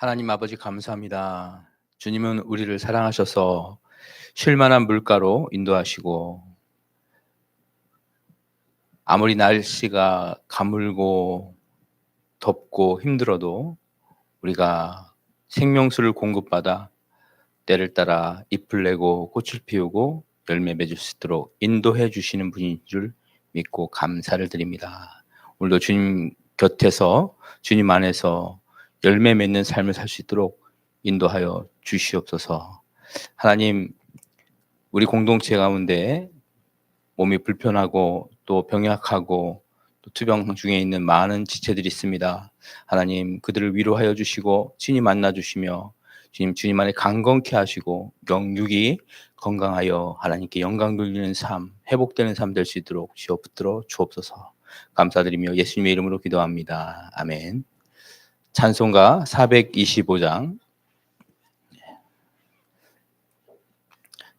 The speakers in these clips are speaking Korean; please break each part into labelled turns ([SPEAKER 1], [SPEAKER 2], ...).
[SPEAKER 1] 하나님 아버지 감사합니다. 주님은 우리를 사랑하셔서 쉴만한 물가로 인도하시고 아무리 날씨가 가물고 덥고 힘들어도 우리가 생명수를 공급받아 때를 따라 잎을 내고 꽃을 피우고 열매 맺을 수 있도록 인도해 주시는 분인 줄 믿고 감사를 드립니다. 오늘도 주님 곁에서 주님 안에서 열매 맺는 삶을 살 수 있도록 인도하여 주시옵소서. 하나님, 우리 공동체 가운데 몸이 불편하고 또 병약하고 또 투병 중에 있는 많은 지체들이 있습니다. 하나님, 그들을 위로하여 주시고 주님 만나 주시며 주님 주님 안에 강건케 하시고 영육이 건강하여 하나님께 영광 돌리는 삶, 회복되는 삶 될 수 있도록 주옵들어 주옵소서. 감사드리며 예수님의 이름으로 기도합니다. 아멘. 찬송가 425장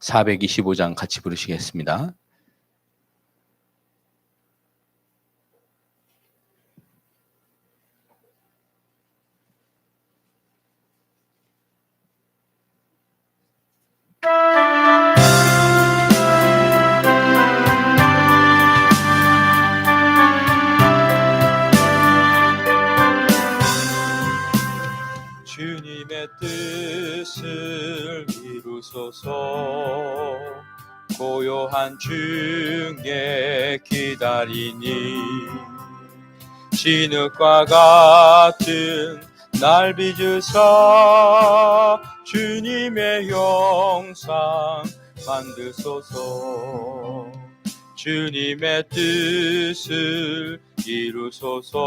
[SPEAKER 1] 425장 같이 부르시겠습니다. 중에 기다리니 진흙과 같은 날 빚으사 주님의 영상 만드소서. 주님의 뜻을 이루소서.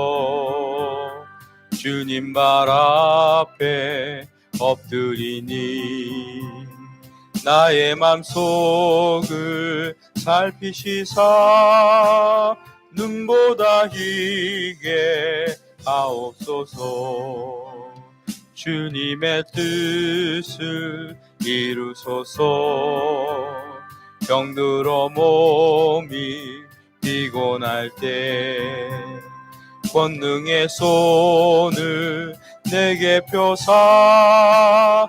[SPEAKER 1] 주님 발 앞에 엎드리니 나의 맘속을 살피시사. 눈보다 희게 하옵소서. 주님의 뜻을 이루소서. 병들어 몸이 피곤할 때 권능의 손을 내게 펴사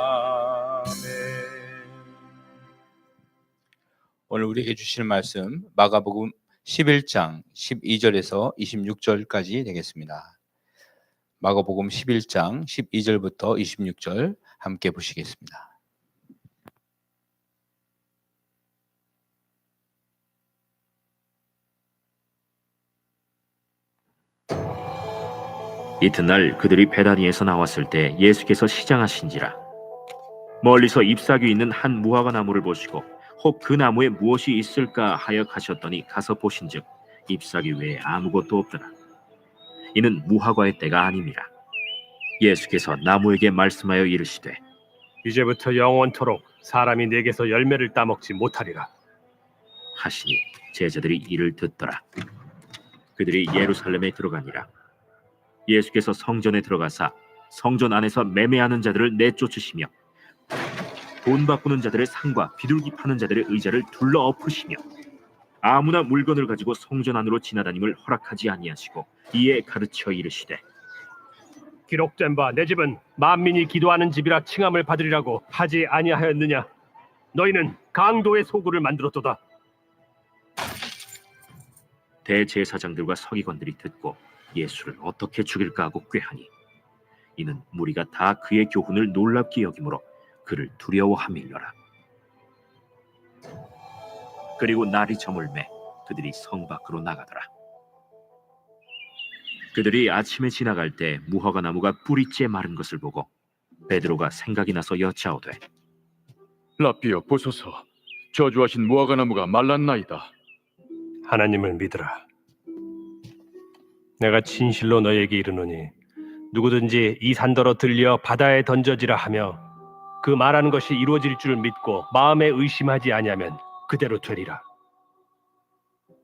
[SPEAKER 1] 오늘 우리에게 주실 말씀 마가복음 11장 12절에서 26절까지 되겠습니다. 마가복음 11장 12절부터 26절 함께 보시겠습니다.
[SPEAKER 2] 이튿날 그들이 베다니에서 나왔을 때 예수께서 시장하신지라 멀리서 잎사귀 있는 한 무화과 나무를 보시고 혹 그 나무에 무엇이 있을까 하여 가셨더니 가서 보신즉 잎사귀 외에 아무것도 없더라. 이는 무화과의 때가 아니니라 예수께서 나무에게 말씀하여 이르시되
[SPEAKER 3] 이제부터 영원토록 사람이 내게서 열매를 따먹지 못하리라.
[SPEAKER 2] 하시니 제자들이 이를 듣더라. 그들이 예루살렘에 들어가니라. 예수께서 성전에 들어가사 성전 안에서 매매하는 자들을 내쫓으시며 돈 바꾸는 자들의 상과 비둘기 파는 자들의 의자를 둘러 엎으시며 아무나 물건을 가지고 성전 안으로 지나다님을 허락하지 아니하시고 이에 가르쳐 이르시되
[SPEAKER 3] 기록된 바 내 집은 만민이 기도하는 집이라 칭함을 받으리라고 하지 아니하였느냐? 너희는 강도의 소굴을 만들었도다.
[SPEAKER 2] 대제사장들과 서기관들이 듣고 예수를 어떻게 죽일까 하고 꾀하니 이는 무리가 다 그의 교훈을 놀랍게 여기므로 그를 두려워함일러라. 그리고 날이 저물매 그들이 성 밖으로 나가더라. 그들이 아침에 지나갈 때 무화과 나무가 뿌리째 마른 것을 보고 베드로가 생각이 나서 여짜오되
[SPEAKER 4] 라비어 보소서. 저주하신 무화과 나무가 말랐나이다.
[SPEAKER 3] 하나님을 믿으라. 내가 진실로 너에게 이르노니 누구든지 이 산더러 들려 바다에 던져지라 하며 그 말하는 것이 이루어질 줄 믿고 마음에 의심하지 아니하면 그대로 되리라.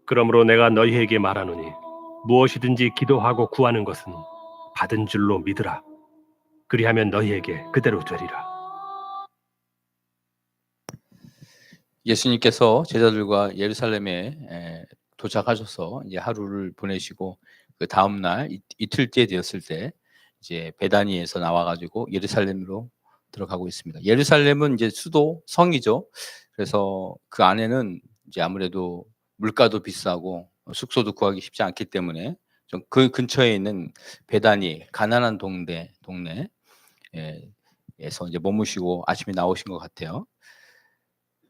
[SPEAKER 3] 그러므로 내가 너희에게 말하노니 무엇이든지 기도하고 구하는 것은 받은 줄로 믿으라. 그리하면 너희에게 그대로 되리라.
[SPEAKER 1] 예수님께서 제자들과 예루살렘에 에, 도착하셔서 이제 하루를 보내시고 그 다음 날 이- 이틀째 되었을 때 이제 베다니에서 나와 가지고 예루살렘으로 들어가고 있습니다. 예루살렘은 이제 수도 성이죠. 그래서 그 안에는 이제 아무래도 물가도 비싸고 숙소도 구하기 쉽지 않기 때문에 좀 그 근처에 있는 베다니 가난한 동네 동네 예, 에서 이제 머무시고 아침에 나오신 것 같아요.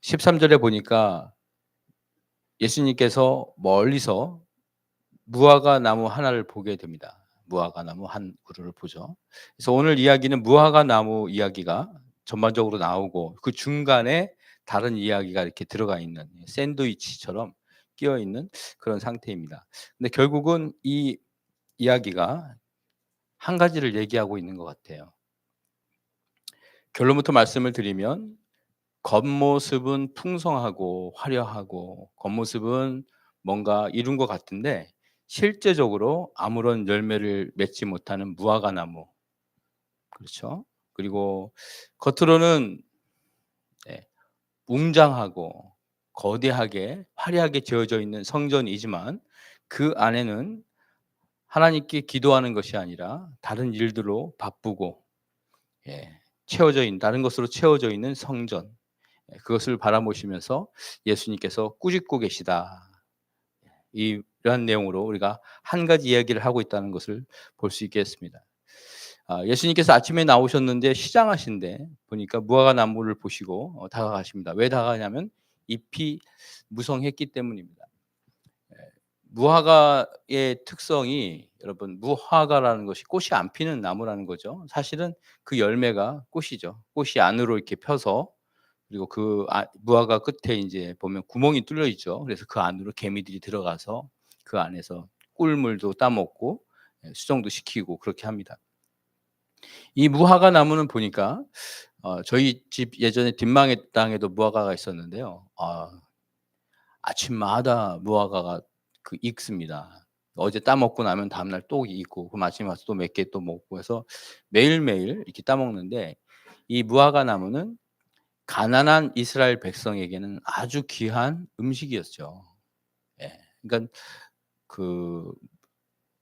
[SPEAKER 1] 13절에 보니까 예수님께서 멀리서 무화과 나무 하나를 보게 됩니다. 무화과 나무 한 그루를 보죠. 그래서 오늘 이야기는 무화과 나무 이야기가 전반적으로 나오고 그 중간에 다른 이야기가 이렇게 들어가 있는 샌드위치처럼 끼어 있는 그런 상태입니다. 근데 결국은 이 이야기가 한 가지를 얘기하고 있는 것 같아요. 결론부터 말씀을 드리면 겉모습은 풍성하고 화려하고 겉모습은 뭔가 이룬 것 같은데 실제적으로 아무런 열매를 맺지 못하는 무화과 나무 그렇죠? 그리고 겉으로는 네, 웅장하고 거대하게 화려하게 지어져 있는 성전이지만 그 안에는 하나님께 기도하는 것이 아니라 다른 일들로 바쁘고 예, 채워져 있는 다른 것으로 채워져 있는 성전 예, 그것을 바라보시면서 예수님께서 꾸짖고 계시다. 이- 이러한 내용으로 우리가 한 가지 이야기를 하고 있다는 것을 볼 수 있겠습니다. 아, 예수님께서 아침에 나오셨는데 시장하신데 보니까 무화과 나무를 보시고 어, 다가가십니다. 왜 다가가냐면 잎이 무성했기 때문입니다. 예, 무화과의 특성이 여러분 무화과라는 것이 꽃이 안 피는 나무라는 거죠. 사실은 그 열매가 꽃이죠. 꽃이 안으로 이렇게 펴서 그리고 그 아, 무화과 끝에 이제 보면 구멍이 뚫려 있죠. 그래서 그 안으로 개미들이 들어가서 그 안에서 꿀물도 따먹고 예, 수정도 시키고 그렇게 합니다. 이 무화과 나무는 보니까 어, 저희 집 예전에 뒷망의 땅에도 무화과가 있었는데요. 아, 아침마다 무화과가 그 익습니다. 어제 따먹고 나면 다음날 또 익고 그 아침에 와서 또 몇 개 또 먹고 해서 매일매일 이렇게 따먹는데 이 무화과 나무는 가난한 이스라엘 백성에게는 아주 귀한 음식이었죠. 예. 그러니까 그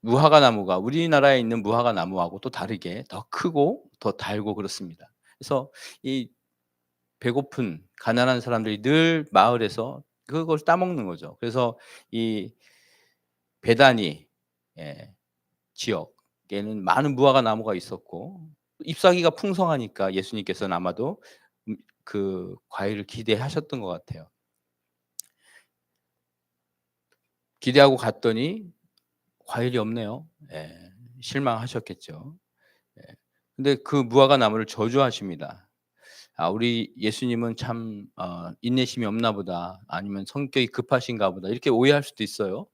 [SPEAKER 1] 무화과 나무가 우리나라에 있는 무화과 나무하고 또 다르게 더 크고 더 달고 그렇습니다. 그래서 이 배고픈 가난한 사람들이 늘 마을에서 그걸 따먹는 거죠. 그래서 이 베다니 예, 지역에는 많은 무화과 나무가 있었고 잎사귀가 풍성하니까 예수님께서는 아마도 음, 그 과일을 기대하셨던 것 같아요. 기대하고 갔더니 과일이 없네요. 예, 실망하셨겠죠. 예, 근데 그 무화과 나무를 저주하십니다. 아, 우리 예수님은 참 어, 인내심이 없나 보다, 아니면 성격이 급하신가 보다 이렇게 오해할 수도 있어요.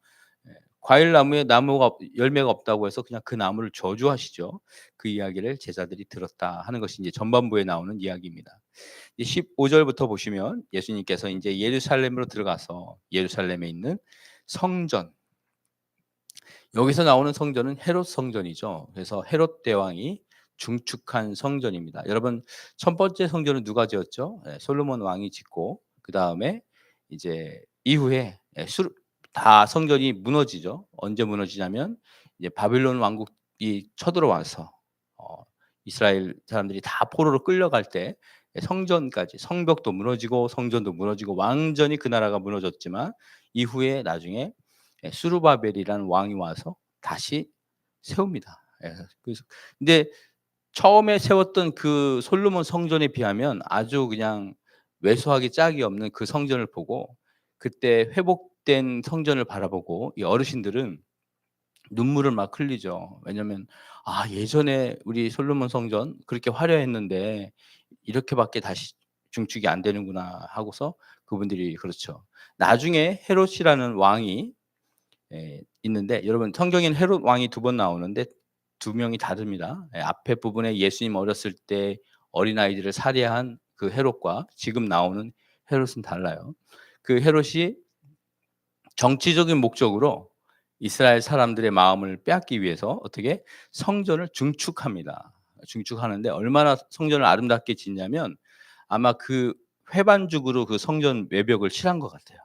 [SPEAKER 1] 예, 과일 나무에 나무가 없- 열매가 없다고 해서 그냥 그 나무를 저주하시죠. 그 이야기를 제자들이 들었다 하는 것이 이제 전반부에 나오는 이야기입니다. 15절부터 보시면 예수님께서 이제 예루살렘으로 들어가서 예루살렘에 있는 성전 여기서 나오는 성전은 헤롯 성전이죠. 그래서 헤롯 대왕이 중축한 성전입니다. 여러분 첫 번째 성전은 누가 지었죠? 예, 솔로몬 왕이 짓고 그 다음에 이제 이후에 예, 수- 다 성전이 무너지죠. 언제 무너지냐면 이제 바빌론 왕국이 쳐들어와서 어, 이스라엘 사람들이 다 포로로 끌려갈 때 성전까지 성벽도 무너지고 성전도 무너지고 완전히 그 나라가 무너졌지만 이후에 나중에 예, 수르바벨이라는 왕이 와서 다시 세웁니다. 예, 그래서 근데 처음에 세웠던 그 솔로몬 성전에 비하면 아주 그냥 왜소하기 짝이 없는 그 성전을 보고 그때 회복된 성전을 바라보고 이 어르신들은 눈물을 막 흘리죠. 왜냐하면 아 예전에 우리 솔로몬 성전 그렇게 화려했는데 이렇게밖에 다시 중축이 안 되는구나 하고서 그분들이 그렇죠. 나중에 헤롯이라는 왕이 예, 있는데 여러분 성경에는 헤롯 왕이 두 번 나오는데 두 명이 다릅니다. 예, 앞에 부분에 예수님 어렸을 때 어린 아이들을 살해한 그 헤롯과 지금 나오는 헤롯은 달라요. 그 헤롯이 정치적인 목적으로 이스라엘 사람들의 마음을 빼앗기 위해서 어떻게 성전을 증축합니다. 증축하는데 얼마나 성전을 아름답게 짓냐면 아마 그 회반죽으로 그 성전 외벽을 칠한 것 같아요.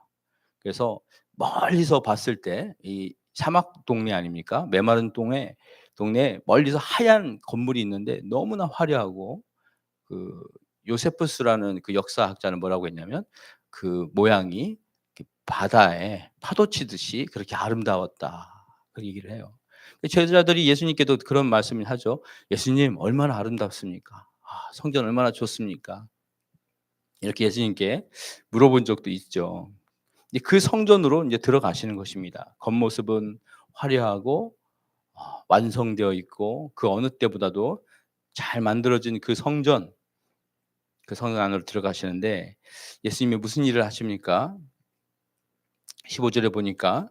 [SPEAKER 1] 그래서 멀리서 봤을 때 이 사막 동네 아닙니까? 메마른 동네 동네 멀리서 하얀 건물이 있는데 너무나 화려하고 그 요세푸스라는 그 역사학자는 뭐라고 했냐면 그 모양이 바다에 파도 치듯이 그렇게 아름다웠다. 그 얘기를 해요. 제자들이 예수님께도 그런 말씀을 하죠. 예수님 얼마나 아름답습니까? 아, 성전 얼마나 좋습니까? 이렇게 예수님께 물어본 적도 있죠. 그 성전으로 이제 들어가시는 것입니다. 겉모습은 화려하고 어, 완성되어 있고 그 어느 때보다도 잘 만들어진 그 성전, 그 성전 안으로 들어가시는데 예수님이 무슨 일을 하십니까? 15절에 보니까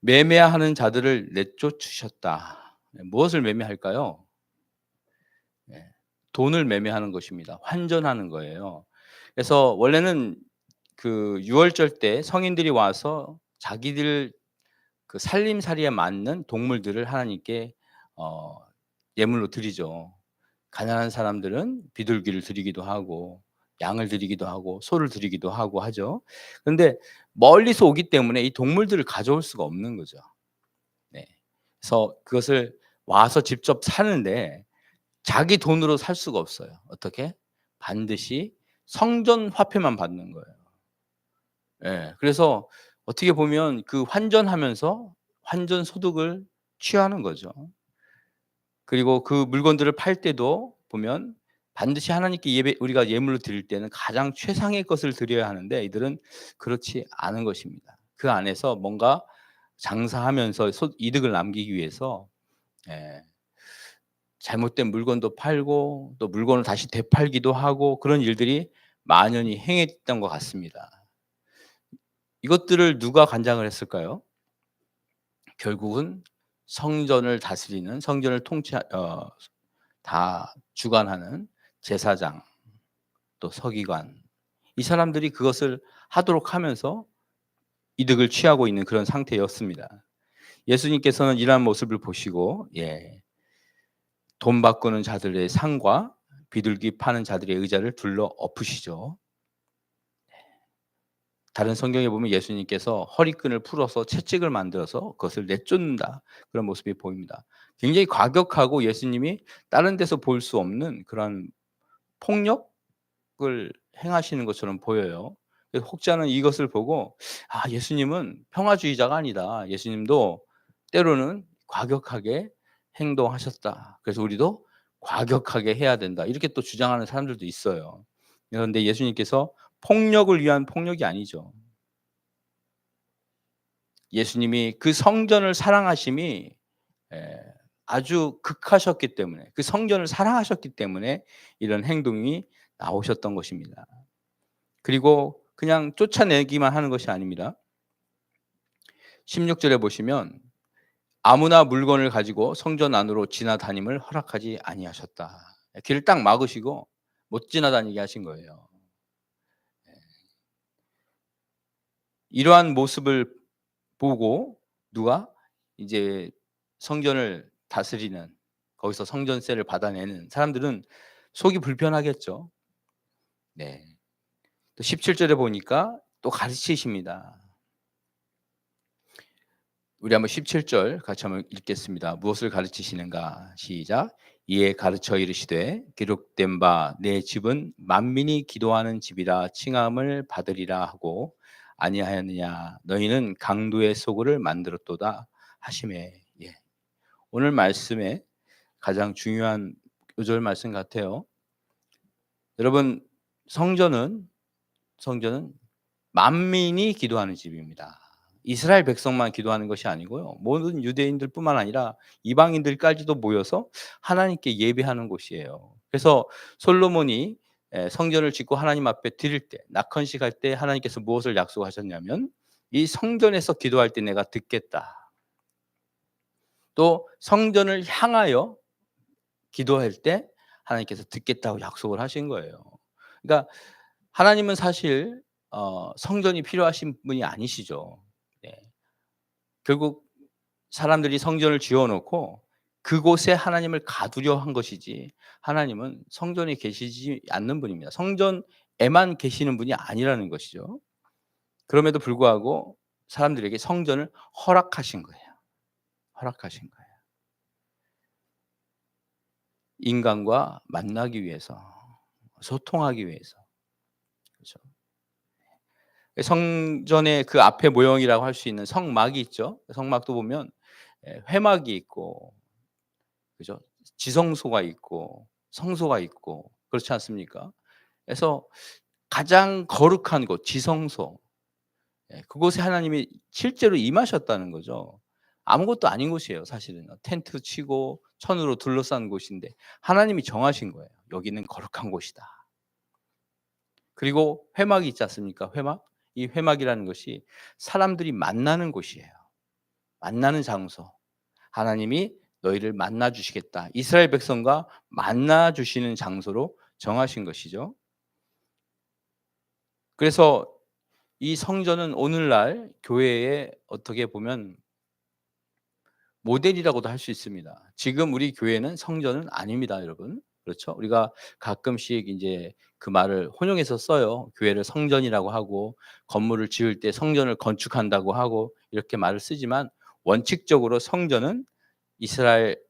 [SPEAKER 1] 매매하는 자들을 내쫓으셨다. 네, 무엇을 매매할까요? 네, 돈을 매매하는 것입니다. 환전하는 거예요. 그래서 원래는 그 유월절 때 성인들이 와서 자기들 그 살림살이에 맞는 동물들을 하나님께 어, 예물로 드리죠. 가난한 사람들은 비둘기를 드리기도 하고 양을 드리기도 하고 소를 드리기도 하고 하죠. 그런데 멀리서 오기 때문에 이 동물들을 가져올 수가 없는 거죠. 네. 그래서 그것을 와서 직접 사는데 자기 돈으로 살 수가 없어요. 어떻게? 반드시 성전 화폐만 받는 거예요. 예. 그래서 어떻게 보면 그 환전하면서 환전 소득을 취하는 거죠. 그리고 그 물건들을 팔 때도 보면 반드시 하나님께 예배 우리가 예물로 드릴 때는 가장 최상의 것을 드려야 하는데 이들은 그렇지 않은 것입니다. 그 안에서 뭔가 장사하면서 소, 이득을 남기기 위해서 예, 잘못된 물건도 팔고 또 물건을 다시 되팔기도 하고 그런 일들이 만연히 행했던 것 같습니다. 이것들을 누가 관장을 했을까요? 결국은 성전을 다스리는 성전을 통치 어, 다 주관하는 제사장 또 서기관 이 사람들이 그것을 하도록 하면서 이득을 취하고 있는 그런 상태였습니다. 예수님께서는 이러한 모습을 보시고 예, 돈 바꾸는 자들의 상과 비둘기 파는 자들의 의자를 둘러 엎으시죠. 다른 성경에 보면 예수님께서 허리끈을 풀어서 채찍을 만들어서 그것을 내쫓는다 그런 모습이 보입니다. 굉장히 과격하고 예수님이 다른 데서 볼 수 없는 그런 폭력을 행하시는 것처럼 보여요. 혹자는 이것을 보고 아 예수님은 평화주의자가 아니다. 예수님도 때로는 과격하게 행동하셨다. 그래서 우리도 과격하게 해야 된다. 이렇게 또 주장하는 사람들도 있어요. 그런데 예수님께서 폭력을 위한 폭력이 아니죠. 예수님이 그 성전을 사랑하심이 에, 아주 극하셨기 때문에 그 성전을 사랑하셨기 때문에 이런 행동이 나오셨던 것입니다. 그리고 그냥 쫓아내기만 하는 것이 아닙니다. 16절에 보시면 아무나 물건을 가지고 성전 안으로 지나다님을 허락하지 아니하셨다. 길을 딱 막으시고 못 지나다니게 하신 거예요. 이러한 모습을 보고 누가 이제 성전을 다스리는 거기서 성전세를 받아내는 사람들은 속이 불편하겠죠. 네. 또 17절에 보니까 또 가르치십니다. 우리 한번 17절 같이 한번 읽겠습니다. 무엇을 가르치시는가? 시작. 이에 가르쳐 이르시되 기록된 바 내 집은 만민이 기도하는 집이라 칭함을 받으리라 하고 아니하였느냐 너희는 강도의 소굴을 만들었도다 하심에 예. 오늘 말씀에 가장 중요한 요절 말씀 같아요. 여러분 성전은 성전은 만민이 기도하는 집입니다. 이스라엘 백성만 기도하는 것이 아니고요. 모든 유대인들뿐만 아니라 이방인들까지도 모여서 하나님께 예배하는 곳이에요. 그래서 솔로몬이 예, 성전을 짓고 하나님 앞에 드릴 때 낙헌식 할 때 하나님께서 무엇을 약속하셨냐면 이 성전에서 기도할 때 내가 듣겠다. 또 성전을 향하여 기도할 때 하나님께서 듣겠다고 약속을 하신 거예요. 그러니까 하나님은 사실 어, 성전이 필요하신 분이 아니시죠. 네. 결국 사람들이 성전을 지어놓고 그곳에 하나님을 가두려 한 것이지 하나님은 성전에 계시지 않는 분입니다. 성전에만 계시는 분이 아니라는 것이죠. 그럼에도 불구하고 사람들에게 성전을 허락하신 거예요. 허락하신 거예요. 인간과 만나기 위해서, 소통하기 위해서. 그렇죠. 성전의 그 앞에 모형이라고 할 수 있는 성막이 있죠. 성막도 보면 예, 회막이 있고, 그죠? 지성소가 있고, 성소가 있고, 그렇지 않습니까? 그래서 가장 거룩한 곳, 지성소, 예, 그곳에 하나님이 실제로 임하셨다는 거죠. 아무것도 아닌 곳이에요, 사실은. 텐트 치고 천으로 둘러싼 곳인데 하나님이 정하신 거예요. 여기는 거룩한 곳이다. 그리고 회막이 있지 않습니까? 회막. 이 회막이라는 것이 사람들이 만나는 곳이에요. 만나는 장소. 하나님이 너희를 만나 주시겠다. 이스라엘 백성과 만나 주시는 장소로 정하신 것이죠. 그래서 이 성전은 오늘날 교회에 어떻게 보면 모델이라고도 할 수 있습니다. 지금 우리 교회는 성전은 아닙니다, 여러분. 그렇죠? 우리가 가끔씩 이제 그 말을 혼용해서 써요. 교회를 성전이라고 하고 건물을 지을 때 성전을 건축한다고 하고 이렇게 말을 쓰지만 원칙적으로 성전은 이스라엘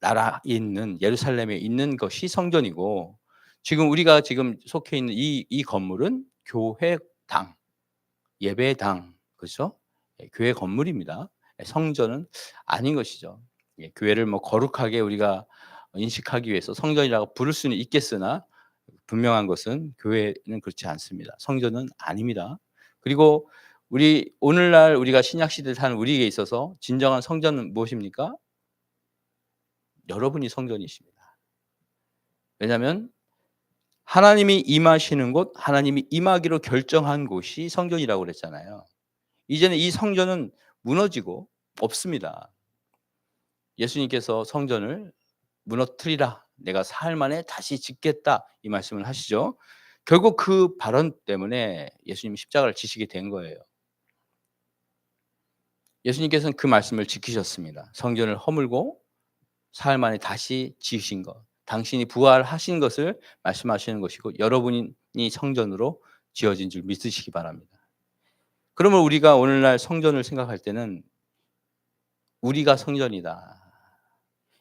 [SPEAKER 1] 나라에 있는 예루살렘에 있는 것이 성전이고 지금 우리가 지금 속해 있는 이, 이 건물은 교회당, 예배당, 그렇죠? 예, 교회 건물입니다. 예, 성전은 아닌 것이죠. 예, 교회를 뭐 거룩하게 우리가 인식하기 위해서 성전이라고 부를 수는 있겠으나 분명한 것은 교회는 그렇지 않습니다. 성전은 아닙니다. 그리고 우리 오늘날 우리가 신약 시대를 사는 우리에게 있어서 진정한 성전은 무엇입니까? 여러분이 성전이십니다. 왜냐하면 하나님이 임하시는 곳, 하나님이 임하기로 결정한 곳이 성전이라고 그랬잖아요. 이제는 이 성전은 무너지고 없습니다. 예수님께서 성전을 무너뜨리라. 내가 사흘 만에 다시 짓겠다. 이 말씀을 하시죠. 결국 그 발언 때문에 예수님이 십자가를 지시게 된 거예요. 예수님께서는 그 말씀을 지키셨습니다. 성전을 허물고 사흘 만에 다시 지으신 것. 당신이 부활하신 것을 말씀하시는 것이고 여러분이 성전으로 지어진 줄 믿으시기 바랍니다. 그러면 우리가 오늘날 성전을 생각할 때는 우리가 성전이다.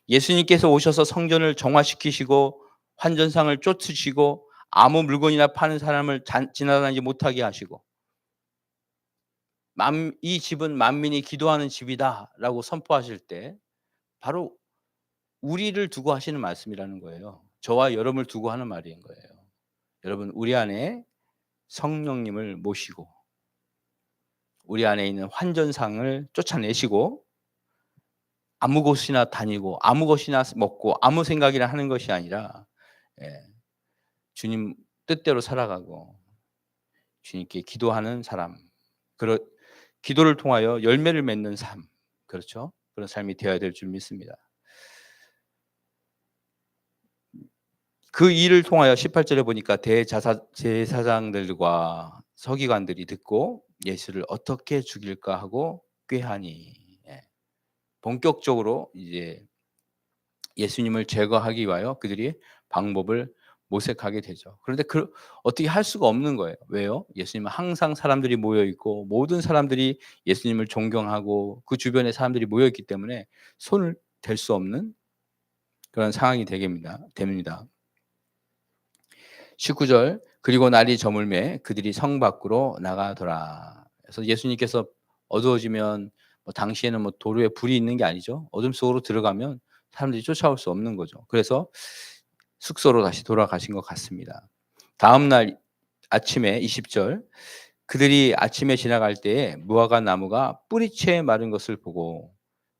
[SPEAKER 1] 예수님께서 오셔서 성전을 정화시키시고 환전상을 쫓으시고 아무 물건이나 파는 사람을 지나다니지 못하게 하시고 이 집은 만민이 기도하는 집이다라고 선포하실 때 바로 우리를 두고 하시는 말씀이라는 거예요. 저와 여러분을 두고 하는 말인 거예요. 여러분 우리 안에 성령님을 모시고 우리 안에 있는 환전상을 쫓아내시고 아무 곳이나 다니고 아무 것이나 먹고 아무 생각이나 하는 것이 아니라 예, 주님 뜻대로 살아가고 주님께 기도하는 사람, 그런 기도를 통하여 열매를 맺는 삶, 그렇죠? 그런 삶이 되어야 될 줄 믿습니다. 그 일을 통하여 18절에 보니까 대자사 제사장들과 서기관들이 듣고 예수를 어떻게 죽일까 하고 꾀하니 예. 본격적으로 이제 예수님을 제거하기 위하여 그들이 방법을 모색하게 되죠. 그런데 그 어떻게 할 수가 없는 거예요. 왜요? 예수님은 항상 사람들이 모여 있고 모든 사람들이 예수님을 존경하고 그 주변에 사람들이 모여 있기 때문에 손을 댈 수 없는 그런 상황이 되겠습니다. 됩니다. 19절 그리고 날이 저물매 그들이 성 밖으로 나가더라. 그래서 예수님께서 어두워지면 뭐 당시에는 뭐 도로에 불이 있는 게 아니죠. 어둠 속으로 들어가면 사람들이 쫓아올 수 없는 거죠. 그래서 숙소로 다시 돌아가신 것 같습니다. 다음 날 아침에 20절 그들이 아침에 지나갈 때에 무화과 나무가 뿌리채 마른 것을 보고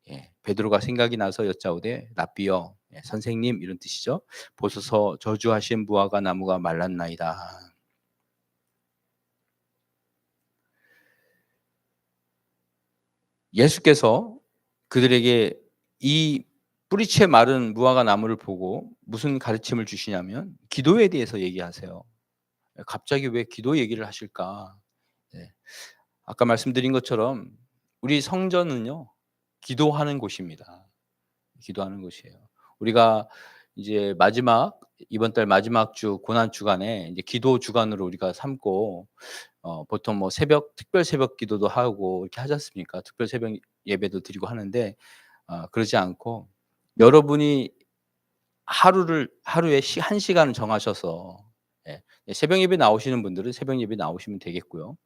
[SPEAKER 1] 예, 베드로가 생각이 나서 여짜오되 랍비여 예, 선생님 이런 뜻이죠. 보소서 저주하신 무화과 나무가 말랐나이다. 예수께서 그들에게 이 뿌리채 마른 무화과 나무를 보고 무슨 가르침을 주시냐면 기도에 대해서 얘기하세요. 갑자기 왜 기도 얘기를 하실까? 예. 아까 말씀드린 것처럼 우리 성전은요 기도하는 곳입니다. 기도하는 곳이에요. 우리가 이제 마지막 이번 달 마지막 주 고난 주간에 이제 기도 주간으로 우리가 삼고 어, 보통 뭐 새벽 특별 새벽 기도도 하고 이렇게 하지 않습니까? 특별 새벽 예배도 드리고 하는데 어, 그러지 않고 여러분이 하루를 하루에 시, 한 시간을 정하셔서 예, 새벽 예배 나오시는 분들은 새벽 예배 나오시면 되겠고요.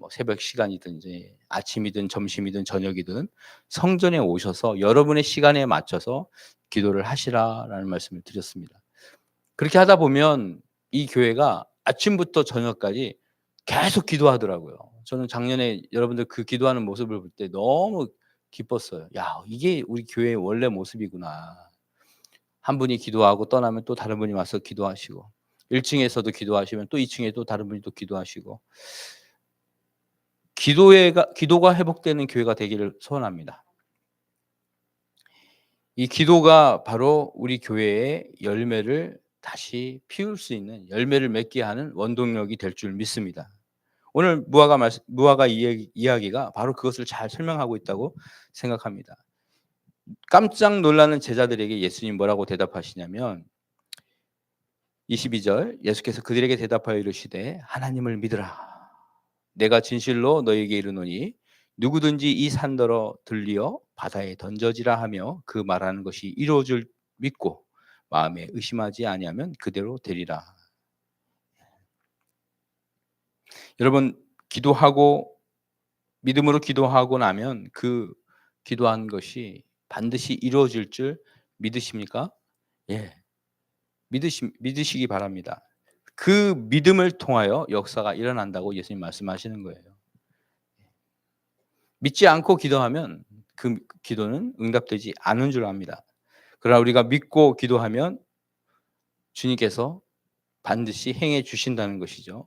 [SPEAKER 1] 뭐 새벽 시간이든지 아침이든 점심이든 저녁이든 성전에 오셔서 여러분의 시간에 맞춰서 기도를 하시라라는 말씀을 드렸습니다. 그렇게 하다 보면 이 교회가 아침부터 저녁까지 계속 기도하더라고요. 저는 작년에 여러분들 그 기도하는 모습을 볼 때 너무 기뻤어요. 야, 이게 우리 교회의 원래 모습이구나. 한 분이 기도하고 떠나면 또 다른 분이 와서 기도하시고 1층에서도 기도하시면 또 2층에 또 다른 분이 또 기도하시고 기도회가 기도가 회복되는 교회가 되기를 소원합니다. 이 기도가 바로 우리 교회의 열매를 다시 피울 수 있는 열매를 맺게 하는 원동력이 될 줄 믿습니다. 오늘 무화과 말씀, 무화과 이야기, 이야기 가 바로 그것을 잘 설명하고 있다고 생각합니다. 깜짝 놀라는 제자들에게 예수님 뭐라고 대답하시냐면 22절 예수께서 그들에게 대답하여 이르시되 하나님을 믿으라. 내가 진실로 너에게 이르노니 누구든지 이 산더러 들리어 바다에 던져지라 하며 그 말하는 것이 이루어질 믿고 마음에 의심하지 아니하면 그대로 되리라. 여러분 기도하고 믿음으로 기도하고 나면 그 기도한 것이 반드시 이루어질 줄 믿으십니까? 예. 믿으시, 믿으시기 바랍니다. 그 믿음을 통하여 역사가 일어난다고 예수님 말씀하시는 거예요. 믿지 않고 기도하면 그 기도는 응답되지 않은 줄 압니다. 그러나 우리가 믿고 기도하면 주님께서 반드시 행해 주신다는 것이죠.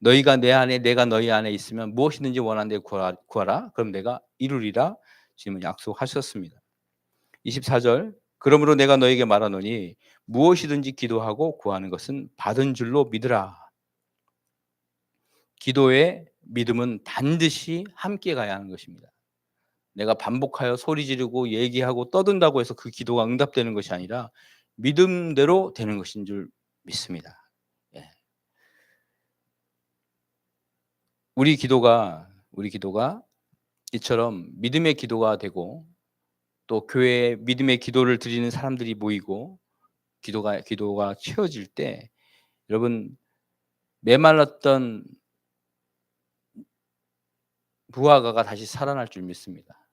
[SPEAKER 1] 너희가 내 안에 내가 너희 안에 있으면 무엇이든지 원하는 데 구하라, 구하라. 그럼 내가 이루리라. 지금은 약속하셨습니다. 24절 그러므로 내가 너에게 말하노니 무엇이든지 기도하고 구하는 것은 받은 줄로 믿으라. 기도의 믿음은 반드시 함께 가야 하는 것입니다. 내가 반복하여 소리 지르고 얘기하고 떠든다고 해서 그 기도가 응답되는 것이 아니라 믿음대로 되는 것인 줄 믿습니다. 예. 우리 기도가 우리 기도가 이처럼 믿음의 기도가 되고 또 교회에 믿음의 기도를 드리는 사람들이 모이고 기도가 기도가 채워질 때 여러분 메말랐던 무화과가 다시 살아날 줄 믿습니다.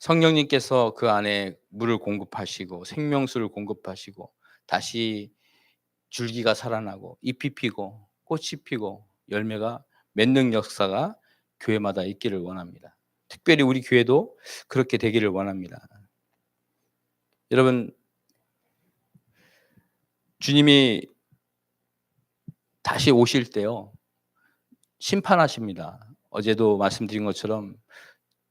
[SPEAKER 1] 성령님께서 그 안에 물을 공급하시고 생명수를 공급하시고 다시 줄기가 살아나고 잎이 피고 꽃이 피고 열매가 맺는 역사가 교회마다 있기를 원합니다. 특별히 우리 교회도 그렇게 되기를 원합니다. 여러분 주님이 다시 오실 때요. 심판하십니다. 어제도 말씀드린 것처럼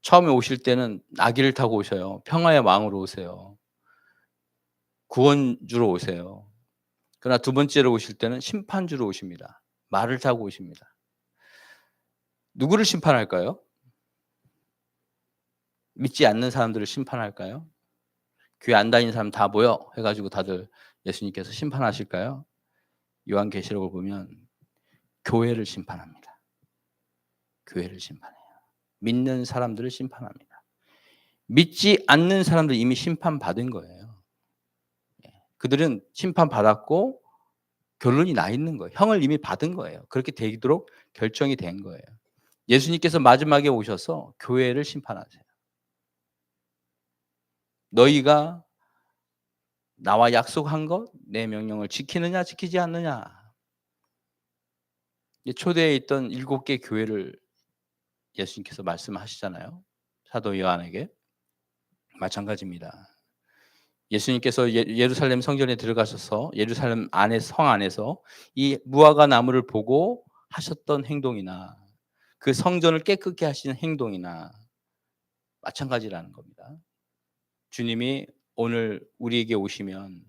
[SPEAKER 1] 처음에 오실 때는 나귀를 타고 오셔요. 평화의 왕으로 오세요. 구원주로 오세요. 그러나 두 번째로 오실 때는 심판주로 오십니다. 말을 타고 오십니다. 누구를 심판할까요? 믿지 않는 사람들을 심판할까요? 교회 안 다니는 사람 다 모여 해가지고 다들 예수님께서 심판하실까요? 요한계시록을 보면 교회를 심판합니다. 교회를 심판해요. 믿는 사람들을 심판합니다. 믿지 않는 사람들 이미 심판 받은 거예요. 예. 그들은 심판 받았고 결론이 나 있는 거예요. 형을 이미 받은 거예요. 그렇게 되도록 결정이 된 거예요. 예수님께서 마지막에 오셔서 교회를 심판하세요. 너희가 나와 약속한 것, 내 명령을 지키느냐, 지키지 않느냐. 초대에 있던 일곱 개 교회를 예수님께서 말씀하시잖아요. 사도 요한에게. 마찬가지입니다. 예수님께서 예, 예루살렘 성전에 들어가셔서 예루살렘 안에 성 안에서 이 무화과 나무를 보고 하셨던 행동이나 그 성전을 깨끗게 하시는 행동이나 마찬가지라는 겁니다. 주님이 오늘 우리에게 오시면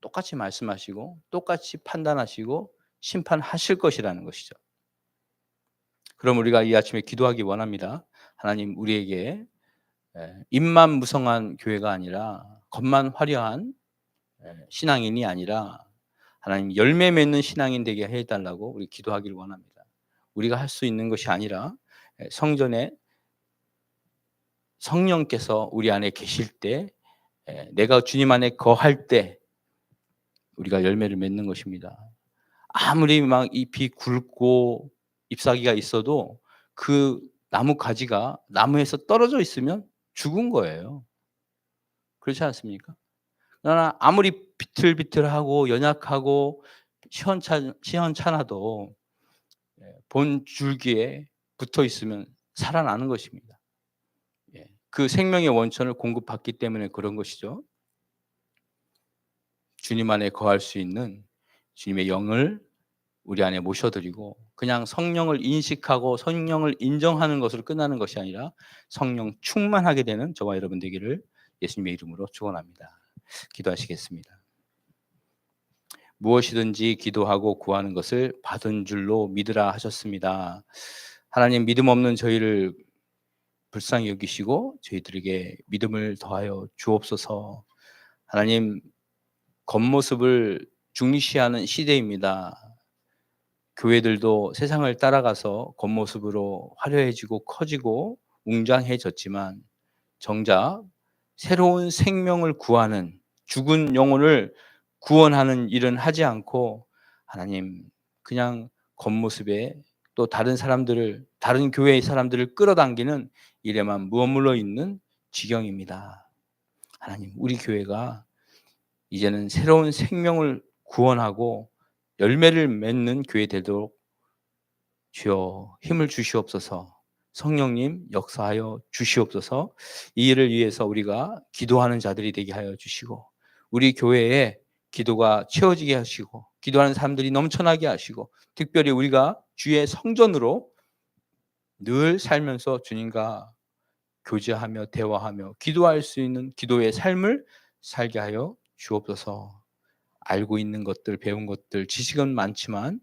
[SPEAKER 1] 똑같이 말씀하시고 똑같이 판단하시고 심판하실 것이라는 것이죠. 그럼 우리가 이 아침에 기도하기 원합니다. 하나님 우리에게 예, 입만 무성한 교회가 아니라 겉만 화려한 예, 신앙인이 아니라 하나님 열매 맺는 신앙인 되게 해달라고 우리 기도하기를 원합니다. 우리가 할 수 있는 것이 아니라 예, 성전에 성령께서 우리 안에 계실 때 예, 내가 주님 안에 거할 때 우리가 열매를 맺는 것입니다. 아무리 막 잎이 굵고 잎사귀가 있어도 그 나무 가지가 나무에서 떨어져 있으면 죽은 거예요. 그렇지 않습니까? 그러나 아무리 비틀비틀하고 연약하고 시원찮, 시원찮아도 예, 본 줄기에 붙어 있으면 살아나는 것입니다. 예, 그 생명의 원천을 공급받기 때문에 그런 것이죠. 주님 안에 거할 수 있는 주님의 영을 우리 안에 모셔드리고 그냥 성령을 인식하고 성령을 인정하는 것으로 끝나는 것이 아니라 성령 충만하게 되는 저와 여러분 되기를 예수님의 이름으로 축원합니다. 기도하시겠습니다. 무엇이든지 기도하고 구하는 것을 받은 줄로 믿으라 하셨습니다. 하나님 믿음 없는 저희를 불쌍히 여기시고 저희들에게 믿음을 더하여 주옵소서. 하나님 겉모습을 중시하는 시대입니다. 교회들도 세상을 따라가서 겉모습으로 화려해지고 커지고 웅장해졌지만 정작 새로운 생명을 구하는 죽은 영혼을 구원하는 일은 하지 않고 하나님 그냥 겉모습에 또 다른 사람들을 다른 교회의 사람들을 끌어당기는 일에만 머물러 있는 지경입니다. 하나님 우리 교회가 이제는 새로운 생명을 구원하고 열매를 맺는 교회 되도록 주여 힘을 주시옵소서. 성령님 역사하여 주시옵소서. 이 일을 위해서 우리가 기도하는 자들이 되게 하여 주시고 우리 교회에 기도가 채워지게 하시고 기도하는 사람들이 넘쳐나게 하시고 특별히 우리가 주의 성전으로 늘 살면서 주님과 교제하며 대화하며 기도할 수 있는 기도의 삶을 살게 하여 주옵소서. 알고 있는 것들, 배운 것들, 지식은 많지만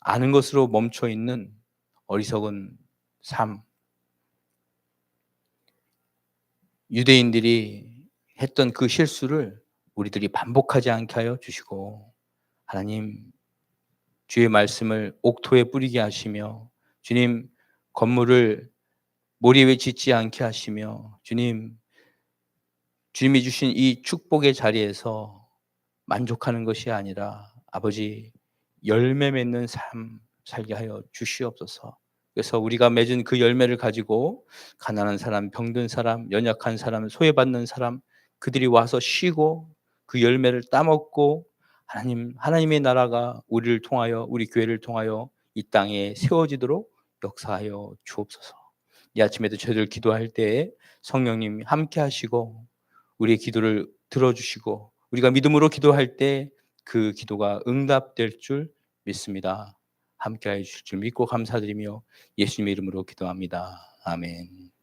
[SPEAKER 1] 아는 것으로 멈춰 있는 어리석은 삶. 유대인들이 했던 그 실수를 우리들이 반복하지 않게 하여 주시고 하나님 주의 말씀을 옥토에 뿌리게 하시며 주님 건물을 모리 위에 짓지 않게 하시며 주님 주님이 주신 이 축복의 자리에서 만족하는 것이 아니라 아버지 열매 맺는 삶 살게 하여 주시옵소서. 그래서 우리가 맺은 그 열매를 가지고 가난한 사람, 병든 사람, 연약한 사람, 소외받는 사람 그들이 와서 쉬고 그 열매를 따먹고 하나님 하나님의 나라가 우리를 통하여 우리 교회를 통하여 이 땅에 세워지도록 역사하여 주옵소서. 이 아침에도 저희들 기도할 때에 성령님 함께 하시고 우리의 기도를 들어주시고 우리가 믿음으로 기도할 때 그 기도가 응답될 줄 믿습니다. 함께 해 주실 줄 믿고 감사드리며 예수님의 이름으로 기도합니다. 아멘.